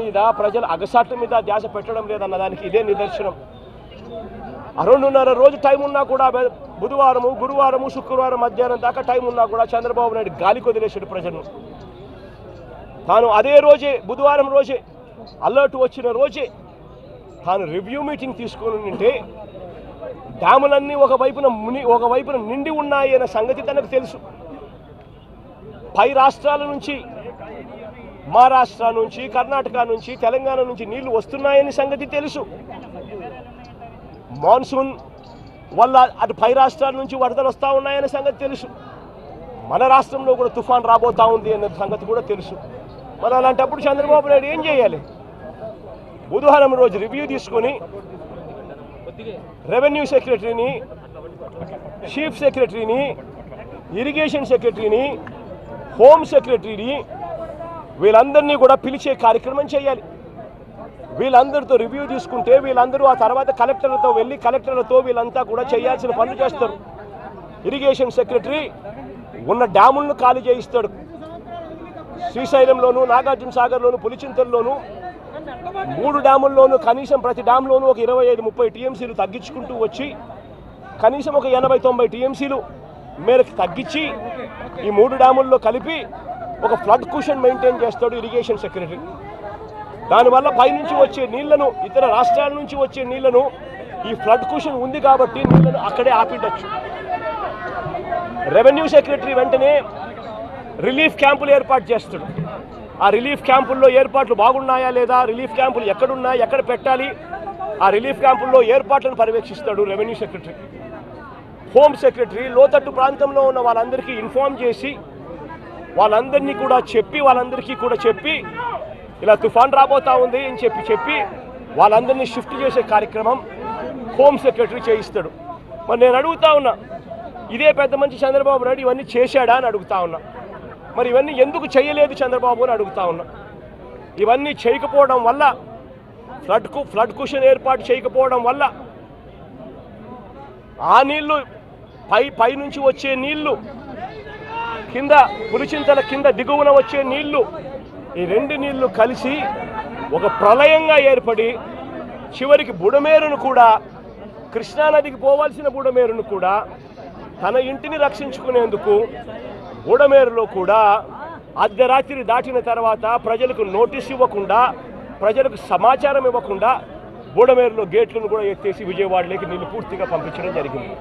మీద ప్రజలు అగసాట్ల మీద ధ్యాస పెట్టడం లేదన్న దానికి ఇదే నిదర్శనం. రెండున్నర రోజు టైం ఉన్నా కూడా బుధవారము గురువారము శుక్రవారం మధ్యాహ్నం దాకా టైం ఉన్నా కూడా చంద్రబాబు నాయుడు గాలికి వదిలేశాడు ప్రజలను. తాను అదే రోజే బుధవారం రోజే అలర్ట్ వచ్చిన రోజే తాను రివ్యూ మీటింగ్ తీసుకొని ఉంటే డ్యాములన్నీ ఒకవైపున ముని ఒకవైపున నిండి ఉన్నాయి అనే సంగతి తనకు తెలుసు. పై రాష్ట్రాల నుంచి మహారాష్ట్ర నుంచి కర్ణాటక నుంచి తెలంగాణ నుంచి నీళ్ళు వస్తున్నాయని సంగతి తెలుసు. మాన్సూన్ వల్ల అటు పై రాష్ట్రాల నుంచి వరదలు వస్తూ ఉన్నాయనే సంగతి తెలుసు. మన రాష్ట్రంలో కూడా తుఫాన్ రాబోతా ఉంది అనే సంగతి కూడా తెలుసు. మరి అలాంటప్పుడు చంద్రబాబు నాయుడు ఏం చేయాలి? బుధవారం రోజు రివ్యూ తీసుకొని రెవెన్యూ సెక్రటరీని చీఫ్ సెక్రటరీని ఇరిగేషన్ సెక్రటరీని హోమ్ సెక్రటరీని వీళ్ళందరినీ కూడా పిలిచే కార్యక్రమం చేయాలి. వీళ్ళందరితో రివ్యూ తీసుకుంటే వీళ్ళందరూ ఆ తర్వాత కలెక్టర్లతో వెళ్ళి కలెక్టర్లతో వీళ్ళంతా కూడా చేయాల్సిన పనులు చేస్తారు. ఇరిగేషన్ సెక్రటరీ ఉన్న డ్యాములను ఖాళీ చేయిస్తాడు. శ్రీశైలంలోను నాగార్జున సాగర్లోను పులిచింతల్లోను మూడు డ్యాముల్లోనూ కనీసం ప్రతి డ్యామ్లోనూ ఒక ఇరవై ఐదు ముప్పై టీఎంసీలు తగ్గించుకుంటూ వచ్చి కనీసం ఒక ఎనభై తొంభై టీఎంసీలు మేరకు తగ్గించి ఈ మూడు డ్యాముల్లో కలిపి ఒక ఫ్లడ్ కుషన్ మెయింటైన్ చేస్తాడు ఇరిగేషన్ సెక్రటరీ. దానివల్ల పైనుంచి వచ్చే నీళ్ళను ఇతర రాష్ట్రాల నుంచి వచ్చే నీళ్ళను ఈ ఫ్లడ్ కుషన్ ఉంది కాబట్టి నీళ్ళను అక్కడే ఆపిడచ్చు. రెవెన్యూ సెక్రటరీ వెంటనే రిలీఫ్ క్యాంపులు ఏర్పాటు చేస్తాడు. ఆ రిలీఫ్ క్యాంపుల్లో ఏర్పాట్లు బాగున్నాయా లేదా రిలీఫ్ క్యాంపులు ఎక్కడున్నాయి ఎక్కడ పెట్టాలి ఆ రిలీఫ్ క్యాంపుల్లో ఏర్పాట్లను పర్యవేక్షిస్తాడు రెవెన్యూ సెక్రటరీ. హోమ్ సెక్రటరీ లోతట్టు ప్రాంతంలో ఉన్న వాళ్ళందరికీ ఇన్ఫార్మ్ చేసి వాళ్ళందరినీ కూడా చెప్పి వాళ్ళందరికీ కూడా చెప్పి ఇలా తుఫాన్ రాబోతా ఉంది అని చెప్పి చెప్పి వాళ్ళందరినీ షిఫ్ట్ చేసే కార్యక్రమం హోమ్ సెక్రటరీ చేయిస్తాడు. మరి నేను అడుగుతా ఉన్నా ఇదే పెద్ద మంచి చంద్రబాబు నాయుడు ఇవన్నీ చేశాడా అని అడుగుతా ఉన్నా. మరి ఇవన్నీ ఎందుకు చేయలేదు చంద్రబాబు అని అడుగుతా ఉన్నా. ఇవన్నీ చేయకపోవడం వల్ల ఫ్లడ్కు ఫ్లడ్ కుషన్ ఏర్పాటు చేయకపోవడం వల్ల ఆ నీళ్ళు పై పై నుంచి వచ్చే నీళ్ళు కింద పులిచింతల కింద దిగువన వచ్చే నీళ్ళు ఈ రెండు నీళ్ళు కలిసి ఒక ప్రళయంగా ఏర్పడి చివరికి బుడమేరును కూడా కృష్ణానదికి పోవాల్సిన బుడమేరును కూడా తన ఇంటిని రక్షించుకునేందుకు బుడమేరులో కూడా అర్ధరాత్రి దాటిన తర్వాత ప్రజలకు నోటీస్ ఇవ్వకుండా ప్రజలకు సమాచారం ఇవ్వకుండా బుడమేరులో గేట్లను కూడా ఎత్తేసి విజయవాడలోకి నీళ్ళు పూర్తిగా పంపించడం జరిగింది.